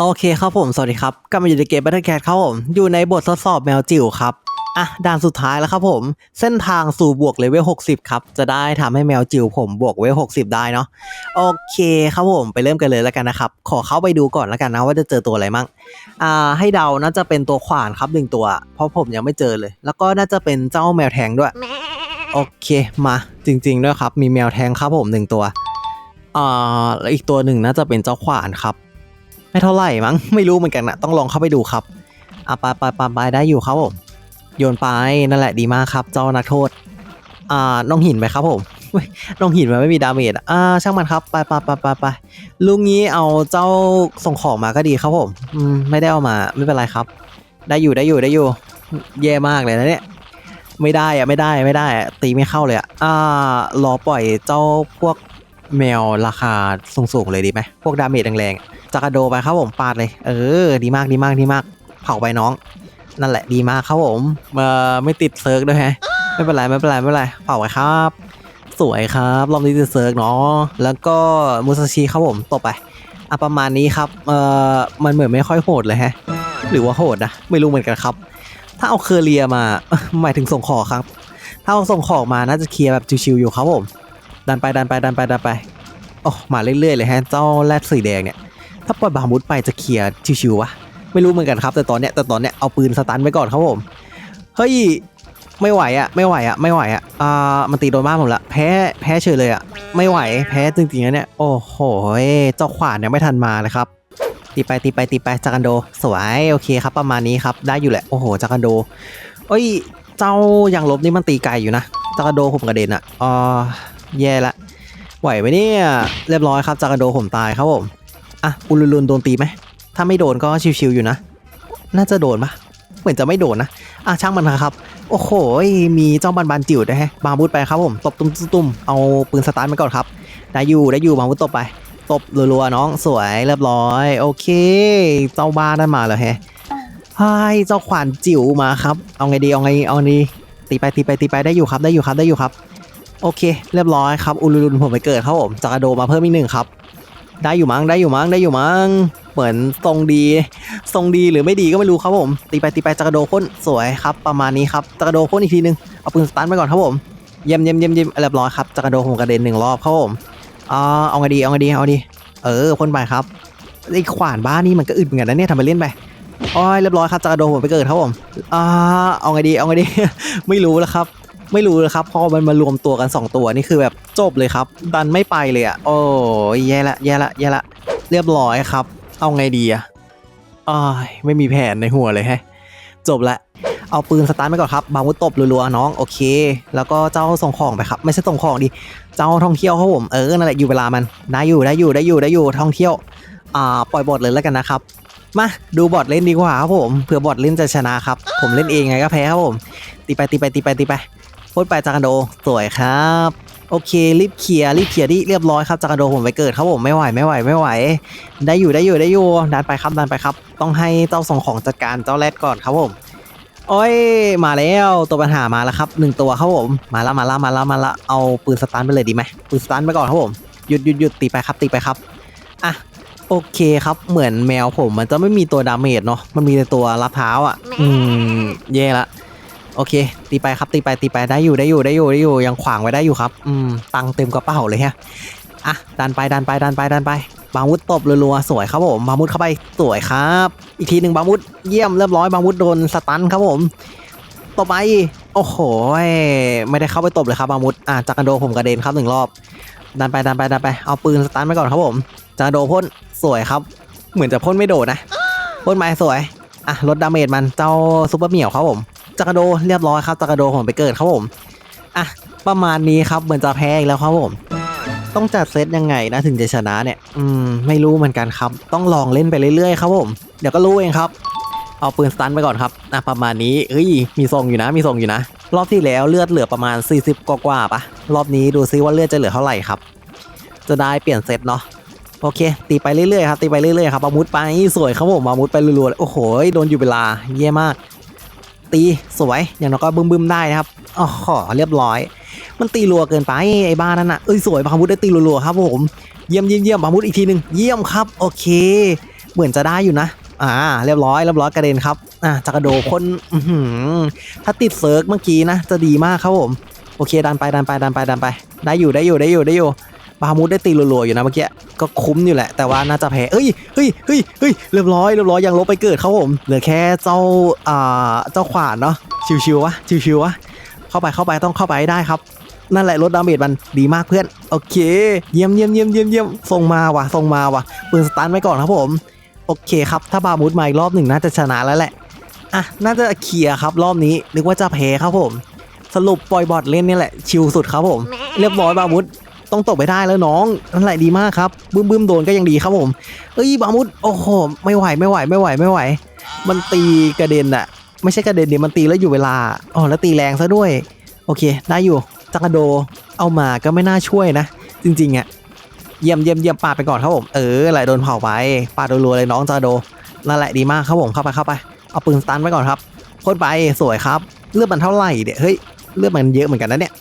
โอเคครับผม สวัสดีครับกลับมาอยู่ในเกม Battle Cat ครับผม อยู่ในบททดสอบแมวจิ๋วครับ อะ ด่านสุดท้ายแล้วครับผม เส้นทางสู่บวกเลเวล 60 ครับ จะได้ทำให้แมวจิ๋วผมบวกเลเวล 60 ได้เนาะ โอเคครับผม ไปเริ่มกันเลยแล้วกันนะครับ ขอเข้าไปดูก่อนแล้วกันนะว่าจะเจอตัวอะไรมั่ง อ่า ให้เดาน่าจะเป็นตัวขวานครับหนึ่งตัว เพราะผมยังไม่เจอเลย แล้วก็น่าจะเป็นเจ้าแมวแทงด้วย โอเค มาจริง ๆ ด้วยครับ มีแมวแทงครับผมหนึ่งตัว อ่า แล้วอีกตัวหนึ่งน่าจะเป็นเจ้าขวานครับ ไม่เท่าไหร่มั้ง ไม่รู้เหมือนกันนะต้องลองเข้าไปดูครับอะไปไปไปไปได้อยู่ครับผมโยนไปนั่นแหละดีมากครับเจ้านักโทษ อ่าน้องหินไปครับผมเว้ยน้องหินมันไม่มีดาเมจอ่าช่างมันครับไปไปไปไปไปลุงนี้เอาเจ้าส่งของมาก็ดีครับผมอืมไม่ได้เอามาไม่เป็นไรครับ ได้อยู่ได้อยู่ได้อยู่ แย่มากเลยนะเนี่ยไม่ได้อะไม่ได้ไม่ได้อะตีไม่เข้าเลยอะอ่ารอปล่อยเจ้าพวก แมวราคาสูงๆเลยดีไหมพวกดาเมจแรงๆจักรโดไปครับผมปาดเลย เออ ดีมากดีมากดีมาก เผาไปน้อง นั่นแหละดีมากครับผมเออไม่ติดเซิร์กด้วยฮะไม่เป็นไรไม่เป็นไรไม่เป็นไรเผาไปครับ สวยครับรอบนี้ติดเซิร์กเนาะแล้วก็มูซาชิครับผมตบไปอะประมาณนี้ครับเอ่อมันเหมือนไม่ค่อยโหดเลยฮะ หรือว่าโหดนะไม่รู้เหมือนกันครับ ถ้าเอาเคอเรียมาหมายถึงส่งของครับ ถ้าเอาส่งของมาน่าจะเคลียร์แบบชิวๆอยู่ครับผม ดันไปดันไปดันไปดันไปโอ้มาเรื่อยๆเลยฮะเจ้าแรดสีแดงเนี่ย ถ้าปล่อยบามุดไปจะเคลียร์ชิวๆวะไม่รู้เหมือนกันครับ แต่ตอนเนี้ยแต่ตอนเนี้ยเอาปืนสตันไว้ก่อนครับผมเฮ้ยไม่ไหวอะไม่ไหวอะไม่ไหวอะอ่ามันตีโดนบ้านผมละแพ้แพ้เฉยเลยอะไม่ไหวแพ้จริงๆนะเนี่ยโอ้โหเจ้าขวานยังไม่ทันมาเลยครับตีไปตีไปตีไปจักรันโดสวยโอเคครับ ประมาณนี้ครับได้อยู่แหละโอ้โหจักรันโดเอ้ยเจ้ายางลบนี่มันตีไกลอยู่นะจักรันโดผมกระเด็นอะอ๋อ แย่ละไหวไหมเนี่ยเรียบร้อยครับจักรัโดผมตายครับผมอะอุลุลุนโดนตีไหมถ้าไม่โดนก็ชิวๆอยู่นะ น่าจะโดนปะเหมือนจะไม่โดนนะอะช่างมันนะครับ โอ้โหมีเจ้าบันบันจิ๋วด้วยฮะบาบูดไปครับผมตบตุ้มตุ้มๆเอาปืนสตาร์ทไปก่อนครับได้อยู่ได้อยู่บาบูดตบไปตบรัวๆน้องสวยเรียบร้อย โอเค เจ้าบ้านนั่นมาแล้วแฮะไฮ้ยเจ้าขวานจิ๋วมาครับ เอาไงดีเอาไงเอาไงดีตีไปตีไปตีไปได้อยู่ครับได้อยู่ครับได้อยู่ครับ โอเค เรียบร้อยครับอุลุลุนผมไปเกิดครับผมจากระโดมาเพิ่มอีกหนึ่งครับ ได้อยู่มั้งได้อยู่มั้งได้อยู่มั้งเหมือนทรงดี ทรงดีหรือไม่ดีก็ไม่รู้ครับผม ตีไปตีไปจากระโดพ่นสวยครับประมาณนี้ครับจากระโดพ่นอีกทีนึงเอาปืนสตาร์ทไปก่อนครับผมเยี่ยมเยี่ยมเยี่ยมเยี่ยมเรียบร้อยครับจากระโดผมกระเด็นหนึ่งรอบครับผมอ่าเอาไงดีเอาไงดีเอาดี เออพ่นไปครับไอ้ขวานบ้านนี่มันก็อึดเหมือนกันนะเนี่ยทำไปเล่นไปโอ้ยเรียบร้อยครับจากระโดผมไปเกิดครับผมอ่าเอาไงดีเอาไงดี ไม่รู้แล้วครับ ไม่รู้เลยครับพอมันมารวมตัวกัน 2 ตัวนี่คือแบบจบเลยครับดันไม่ไปเลยอะโอ้ยแย่ละแย่ละแย่ละเรียบร้อยครับ เอาไงดีอะอ้ายไม่มีแผนในหัวเลยแฮะ จบละเอาปืนสตาร์ทไปก่อนครับบางวุธตบรัวๆน้องโอเค แล้วก็เจ้าส่งของไปครับ ไม่ใช่ส่งของดิเจ้าท่องเที่ยวครับผมเออนั่นแหละอยู่เวลามันได้อยู่ได้อยู่ได้อยู่ได้อยู่ท่องเที่ยวอ่าปล่อยบอทเลยแล้วกันนะครับมาดูบอทเล่นดีกว่าครับผมเผื่อบอทเล่นจะชนะครับ ผมเล่นเองไงก็แพ้ครับผมตีไปตีไปตีไปตีไป พ่นไปจากกันโดสวยครับ โอเครีบเคลียร์รีบเคลียร์ที่เรียบร้อยครับจากกันโดผมไปเกิดครับผมไม่ไหวไม่ไหวไม่ไหว ได้อยู่ได้อยู่ได้อยู่ดันไปครับดันไปครับ ต้องให้เจ้าส่งของจัดการเจ้าแรดก่อนครับผมโอ้ยมาแล้วตัวปัญหามาแล้วครับหนึ่งตัวครับผมมาละมาละมาละมาละเอาปืนสตาร์ทไปเลยดีไหมปืนสตาร์ทไปก่อนครับผมหยุดหยุดหยุดตีไปครับตีไปครับอะโอเคครับเหมือนแมวผมมันจะไม่มีตัวดาเมจเนาะมันมีแต่ตัวรับเท้าอะ อืมแย่ละ โอเค ตีไปครับตีไปตีไปได้อยู่ได้อยู่ได้อยู่ได้อยู่ยังขวางไว้ได้อยู่ครับอืมตังเต็มกระเป๋าเลยฮะอะดันไปดันไปดันไปดันไปบามุดตบรัวๆสวยครับผมบามุดเข้าไปสวยครับ อีกทีหนึ่งบามุดเยี่ยมเรียบร้อยบามุดโดนสตันครับผมตบไปโอ้โหไม่ได้เข้าไปตบเลยครับบามุดอะจักรโดผมกระเด็นครับหนึ่งรอบดันไปดันไปดันไปเอาปืนสตันไปก่อนครับผมจักรโดพ่นสวยครับ เหมือนจะพ่นไม่โดดนะพ่นไปสวยอะลดดาเมจมันเจ้าซุปเปอร์เหมียวครับผม จักรโดเรียบร้อยครับจักรโดผมไปเกิดครับผมอะประมาณนี้ครับเหมือนจะแพ้อีกแล้วครับผม ต้องจัดเซตยังไงนะถึงจะชนะเนี่ย อืมไม่รู้เหมือนกันครับ ต้องลองเล่นไปเรื่อยๆครับผม เดี๋ยวก็รู้เองครับ เอาปืนสตันไปก่อนครับอะประมาณนี้เฮ้ยมีทรงอยู่นะ มีทรงอยู่นะ รอบที่แล้วเลือดเหลือประมาณ 40 กว่าๆปะรอบนี้ดูซิว่าเลือดจะเหลือเท่าไหร่ครับ จะได้เปลี่ยนเซตเนาะโอเค ตีไปเรื่อยๆครับตีไปเรื่อยๆครับอามุดไปสวยครับผมอามุดไปรัวๆเลยโอ้โหโดนอยู่เวลาเย่มาก ตีสวยอย่างน้อยก็บึ้มๆได้นะครับอ๋อขอเรียบร้อย มันตีรัวเกินไปไอ้บ้านั่นน่ะเอ้ยสวยบามุดได้ตีรัวๆครับผมเยี่ยมเยี่ยมเยี่ยมบามุดอีกทีหนึ่งเยี่ยมครับโอเค เหมือนจะได้อยู่นะอ่าเรียบร้อยเรียบร้อยกระเด็นครับอ่าจักรโดพ่นอืถ้าติดเซิร์กเมื่อกี้นะจะดีมากครับผมโอเคดันไปดันไปดันไปดันไป ได้อยู่ได้อยู่ได้อยู่ได้อยู่ บามูดได้ตีรัวๆอยู่นะเมื่อกี้ก็คุ้มอยู่แหละ แต่ว่าน่าจะแพ้เอ้ยเฮ้ยเฮ้ยเฮ้ยเรียบร้อยเรียบร้อยยังลบไปเกิดครับผมเหลือแค่เจ้าอ่าเจ้าขวานเนาะชิวๆวะชิวๆวะเข้าไปเข้าไปต้องเข้าไปให้ได้ครับนั่นแหละลดดาเมจมันดีมากเพื่อนโอเค เยี่ยมเยี่ยมเยี่ยมเยี่ยมเยี่ยมส่งมาว่ะส่งมาว่ะปืนสตาร์ทไว้ก่อนครับผมโอเคครับถ้าบามูดมาอีกรอบหนึ่งน่าจะชนะแล้วแหละอะน่าจะเคลียร์ครับรอบนี้นึกว่าจะแพ้ครับผม สรุปปล่อยบอทเล่นนี่แหละชิลสุดครับผม เรียบร้อยบามุด ต้องตกไปได้แล้วน้องนั่นแหละดีมากครับบึ้มบึ้มโดนก็ยังดีครับผมเอ้ยบามุดโอ้โหไม่ไหวไม่ไหวไม่ไหวไม่ไหว มันตีกระเด็นอะไม่ใช่กระเด็นดิมันตีแล้วอยู่เวลาอ๋อแล้วตีแรงซะด้วย โอเค ได้อยู่จักรโดเอามาก็ไม่น่าช่วยนะ จริงๆอะเยี่ยมเยี่ยมเยี่ยมปาไปก่อนครับผมเออไหลโดนเผาไปปาดรัวๆเลยน้องจักรโดนั่นแหละดีมากครับผมเข้าไปเข้าไปเอาปืนสตันไว้ก่อนครับพ่นไปสวยครับ เลือดมันเท่าไหร่เดี๋ยเฮ้ยเลือดมันเยอะเหมือนกันนะเนี่ย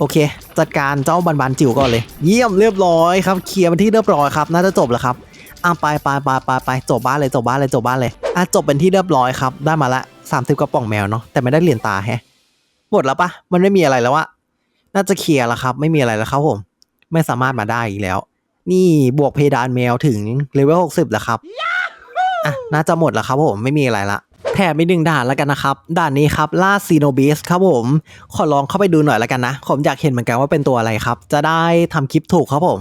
โอเค จัดการเจ้าบันบันจิ๋วก่อนเลย เยี่ยมเรียบร้อยครับเคลียร์เป็นที่เรียบร้อยครับ น่าจะจบแล้วครับอะไปไปไปไปไปจบบ้านเลยจบบ้านเลยจบบ้านเลยอะจบเป็นที่เรียบร้อยครับได้มาละ30กระป๋องแมวเนาะแต่ไม่ได้เหรียญตาแฮะหมดแล้วปะมันไม่มีอะไรแล้วอะน่าจะเคลียร์แล้วครับ ไม่มีอะไรแล้วครับผม ไม่สามารถมาได้อีกแล้ว นี่บวกเพดานแมวถึงเลเวล60แล้วครับอะน่าจะหมดแล้วครับผมไม่มีอะไรละ แถมอีกหนึ่งด่านแล้วกันนะครับ ด่านนี้ครับล่าซีโนบิสครับผม ขอลองเข้าไปดูหน่อยแล้วกันนะ ผมอยากเห็นเหมือนกันว่าเป็นตัวอะไรครับ จะได้ทำคลิปถูกครับผม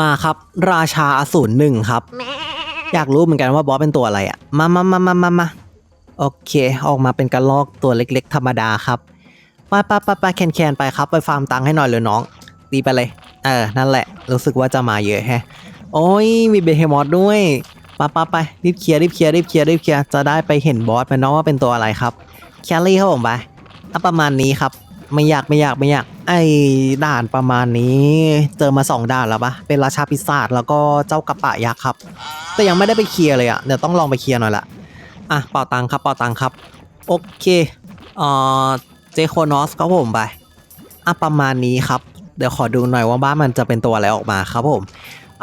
มาครับ ราชาอสูรหนึ่งครับ อยากรู้เหมือนกันว่าบอสเป็นตัวอะไรอะมามามามามามาโอเค ออกมาเป็นกระลอกตัวเล็ก ๆ ธรรมดาครับไปไปไปไปแคนแคนไปครับ ไปฟาร์มตังค์ให้หน่อยเลยน้อง ตีไปเลย เออ นั่นแหละ รู้สึกว่าจะมาเยอะแฮะ โอ้ย มีเบเฮมอสด้วย ปไปไปรีบเคลียร์รีบเคลียร์รีบเคลียร์รีบเคลียร์จะได้ไปเห็นบอสมันเนาะว่าเป็นตัวอะไรครับแคลรี่ครับผมไปอะประมาณนี้ครับ ไม่อยากไม่อยากไม่อยากไอ้ด่านประมาณนี้ เจอมาสองด่านแล้วปะเป็นราชาปีศาจแล้วก็เจ้ากระปะยักษ์ครับ แต่ยังไม่ได้ไปเคลียร์เลยอะเดี๋ยวต้องลองไปเคลียร์หน่อยละอะเป่าตังค์ครับเป่าตังค์ครับ โอเคเอ่อเจโคนอสครับผมไปอะประมาณนี้ครับ เดี๋ยวขอดูหน่อยว่าบ้านมันจะเป็นตัวอะไรออกมาครับผม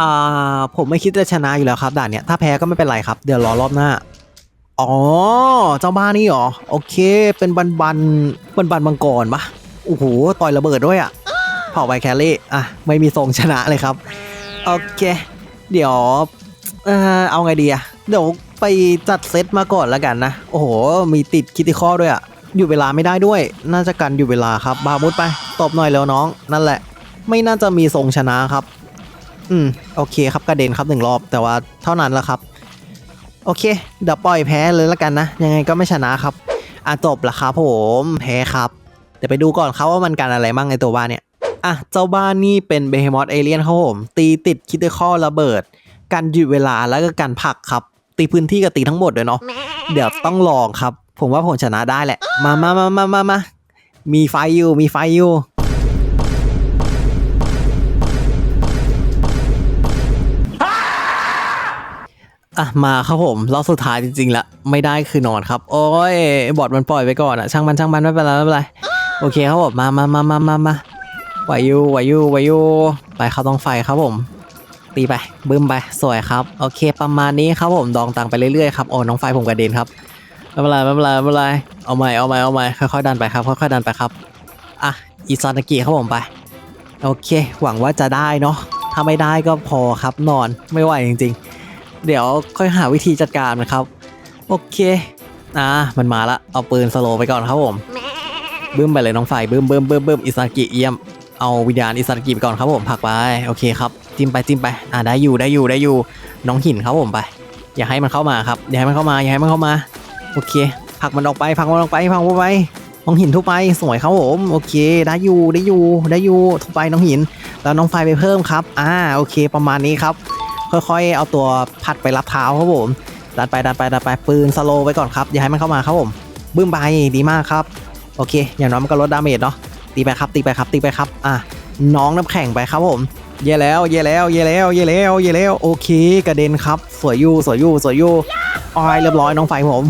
อ่าผมไม่คิดจะชนะอยู่แล้วครับด่านเนี้ยถ้าแพ้ก็ไม่เป็นไรครับ เดี๋ยวรอรอบหน้า อ๋อ เจ้าบ้านนี่เหรอ โอเค เป็นบันบันบันบันมังกรปะโอ้โหต่อยระเบิดด้วยอะ่ะเผาไปแคลรี่อะไม่มีทรงชนะเลยครับ โอเค เดี๋ยวเออเอาไงดีอะเดี๋ยวไปจัดเซตมาก่อนแล้วกันนะ โอ้โห มีติดคิติคอด้วยอะอยู่เวลาไม่ได้ด้วย น่าจะกันอยู่เวลาครับ บามุดไป ตบหน่อยแล้วน้อง นั่นแหละ ไม่น่าจะมีทรงชนะครับ อืมโอเคครับกระเด็นครับหนึ่งรอบ แต่ว่าเท่านั้นแหละครับ โอเค เดี๋ยวปล่อยแพ้เลยละกันนะ ยังไงก็ไม่ชนะครับอะจบละครับผมแพ้ครับเดี๋ยวไปดูก่อนครับว่ามันกันอะไรบ้างในตัวบ้านเนี่ยอะเจ้าบ้านนี่เป็นเบเฮมอ t เอเลียนครับผมตีติดคิดได้ข้อระเบิด กันหยุดเวลาแล้วก็กันผลักครับ ตีพื้นที่กับตีทั้งหมดเลยเนาะเดี๋ยวต้องลองครับ ผมว่าผมชนะได้แหละ มามามามามามามีไฟอยู่มีไฟอยู่ อะมาครับผมรอบสุดท้ายจริงๆละไม่ได้คือนอนครับ โอ้ยบอดมันปล่อยไปก่อนอะช่างมันช่างมันไม่เป็นไรไม่เป็นไรโอเคครับผมมามามามามามาไหวยูไหวยูไหวยูไปเข้าต้องไฟครับผม ตีไปบึ้มไปสวยครับโอเคประมาณนี้ครับผมดองตังไปเรื่อยๆครับโอ้น้องไฟผมกระเด็นครับไม่เป็นไรไม่เป็นไรไม่เป็นไรเอาใหม่เอาใหม่เอาใหม่ค่อยๆดันไปครับค่อยๆดันไปครับอะอิซานากิครับผมไปโอเค หวังว่าจะได้เนาะถ้าไม่ได้ก็พอครับนอนไม่ไหวจริง ๆ เดี๋ยวค่อยหาวิธีจัดการมันครับ โอเคอ่ามันมาละเอาปืนสโลไปก่อนครับผมบึ้มไปเลยน้องไฟบึ้มบึ้มบึ้มบึ้มอิซากิเยี่ยมเอาวิญญาณอิซากิไปก่อนครับผมผลักไปโอเคครับจิ้มไปจิ้มไปอ่าได้อยู่ได้อยู่ได้อยู่น้องหินครับผมไป อย่าให้มันเข้ามาครับอย่าให้มันเข้ามาอย่าให้มันเข้ามาโอเคผลักมันออกไปผลักมันออกไปผลักมันไปน้องหินทุบไปสวยครับผมโอเคได้อยู่ได้อยู่ได้อยู่ทุบไปน้องหิน แล้วน้องไฟไปเพิ่มครับ อ่าโอเค ประมาณนี้ครับ ค่อยๆ เอาตัวผัดไปรับเท้าครับผมดันไปดันไปดันไปปืนสโลไว้ก่อนครับอย่าให้มันเข้ามาครับผมบึ้มไปดีมากครับโอเค อย่างน้อยมันก็ลดดาเมจเนาะตีไปครับตีไปครับตีไปครับอะน้องน้ำแข็งไปครับผมเย่แล้วเย่แล้วเย่แล้วเย่แล้วเย่แล้วโอเคกระเด็นครับ สวยยู่สวยยู่สวยยู่ออยเรียบร้อยน้องไฟผม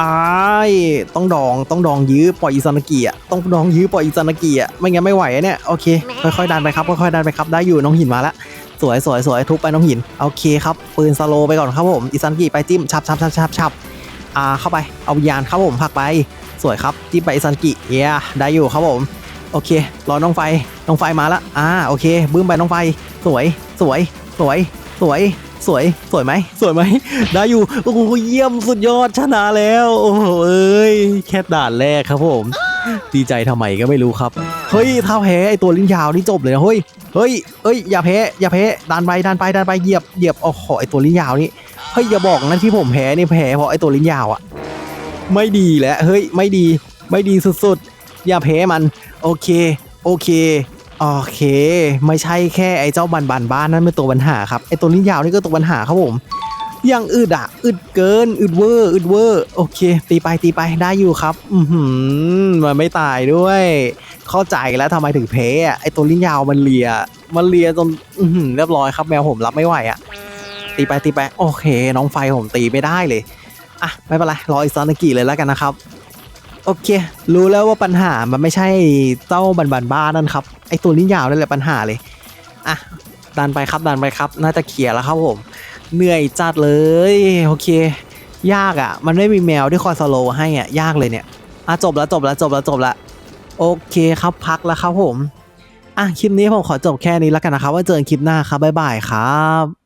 อ้ายต้องดองต้องดองยื้อปล่อยอิซานากิอะต้องดองยื้อปล่อยอิซานากิอะไม่งั้นไม่ไหวเนี่ยโอเคค่อยๆดันไปครับค่อยๆดันไปครับได้อยู่น้องหินมาแล้ว สวยสวยสวยทุบไปน้องหินโอเคครับปืนสโลไปก่อนครับผมอิซันกิไปจิ้มชับชับชับชับชับอ่าเข้าไปเอาวิญญาณครับผมผลักไปสวยครับจิ้มไปอิซันกิเย้ได้อยู่ครับผมโอเครอน้องไฟน้องไฟมาละอ่าโอเคบึ้มไปน้องไฟ สวยสวยสวยสวยสวยสวยไหมสวยไหมได้อยู่โอ้โหเยี่ยมสุดยอดชนะแล้ว โอ้โหเอ้ยแค่ด่านแรกครับผม ดีใจทำไมก็ไม่รู้ครับ เฮ้ยถ้าแพ้ไอตัวลิ้นยาวนี่จบเลยนะเฮ้ย เฮ้ยเฮ้ยอย่าแพ้อย่าแพ้ดันไปดันไปดันไปเหยียบเหยียบโอ้โหไอตัวลิ้นยาวนี่ เฮ้ยอย่าบอกนะที่ผมแพ้นี่แพ้เพราะไอตัวลิ้นยาวอะไม่ดีแล้วเฮ้ยไม่ดีไม่ดีสุดๆ อย่าแพ้มัน โอเค โอเคโอเค ไม่ใช่แค่ไอ้เจ้าบันบันบ้านนั่นเป็นตัวปัญหาครับไอ้ตัวลิ้นยาวนี่ก็ตัวปัญหาครับผม ยังอึดอะอึดเกิน อึดเวอร์ อึดเวอร์ โอเค ตีไปตีไปได้อยู่ครับ อือหือมันไม่ตายด้วย เข้าใจแล้วทำไมถึงแพ้อะไอตัวลิ้นยาวมันเลีย มันเลียจนอือหือเรียบร้อยครับแมวผมรับไม่ไหวอะตีไปตีไป โอเค น้องไฟผมตีไม่ได้เลย อะ ไม่เป็นไร รออิซานากิเลยแล้วกันนะครับ โอเค รู้แล้วว่าปัญหามันไม่ใช่เจ้าบันบันบ้านั่นครับไอตัวลิ้นยาวนั่นแหละปัญหาเลย อะดันไปครับดันไปครับ น่าจะเคลียร์แล้วครับผม เหนื่อยจัดเลยโอเค ยากอะ่ะ มันไม่มีแมวที่คอยสโลว์ให้อะยากเลยเนี่ยอะจบแล้วจบแล้วจบแล้วจบแล้วโอเคครับพักแล้วครับผมอะคลิปนี้ผมขอจบแค่นี้แล้วกันนะครับ ว่าเจอกันคลิปหน้าครับบ๊ายบายครับ